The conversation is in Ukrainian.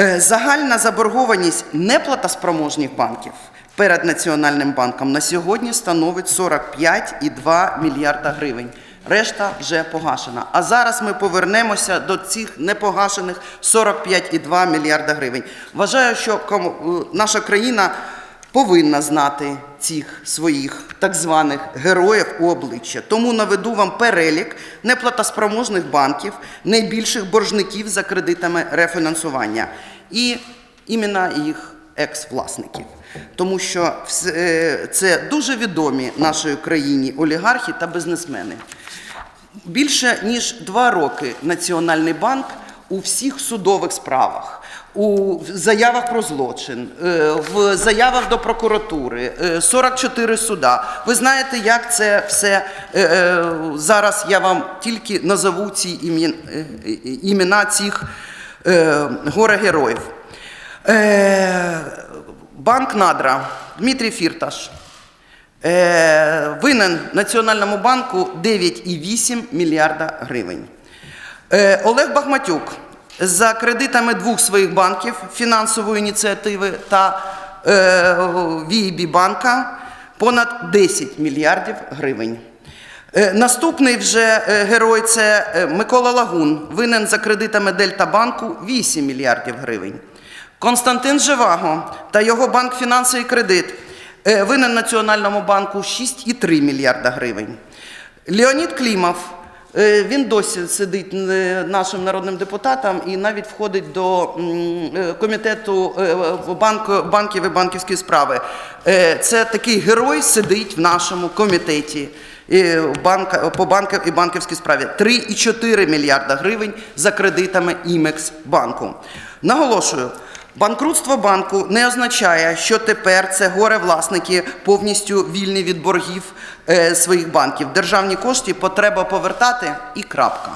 Е, Загальна заборгованість неплатоспроможних банків перед Національним банком на сьогодні становить 45,2 мільярда гривень. Решта вже погашена. А зараз ми повернемося до цих непогашених 45,2 мільярда гривень. Вважаю, що е, наша країна повинна знати цих своїх так званих героїв у обличчя. Тому наведу вам перелік неплатоспроможних банків, найбільших боржників за кредитами рефінансування і імена їх екс-власників. Тому що е, це дуже відомі нашої країні олігархи та бізнесмени. Більше ніж два роки Національний банк у всіх судових справах, у заявах про злочин, е, в заявах до прокуратури, е, 44 суда. Ви знаєте, як це все е, е, зараз я вам тільки назову ці е, е, імена цих е, горе-героїв. Е, Банк Надра, Дмитрій Фірташ. Е, винен Національному банку 9,8 мільярда гривень. Е, Олег Бахматюк за кредитами двох своїх банків фінансової ініціативи та е, ВІБі банка понад 10 мільярдів гривень. Е, Наступний вже е, герой це е, Микола Лагун, винен за кредитами Дельта банку 8 мільярдів гривень. Константин Живаго та його банк фінанси і кредит е, винен Національному банку 6,3 мільярда гривень. Леонід Клімов, він досі сидить е, нашим народним депутатом і навіть входить до е, комітету е, банків і банківської справи. Е, Це такий герой сидить в нашому комітеті е, по банках і банківській справі. 3,4 мільярда гривень за кредитами Імекс банку. Наголошую, Банкрутство банку не означає, що тепер це горе-власники повністю вільні від боргів е, своїх банків. Державні кошти потреба повертати і крапка.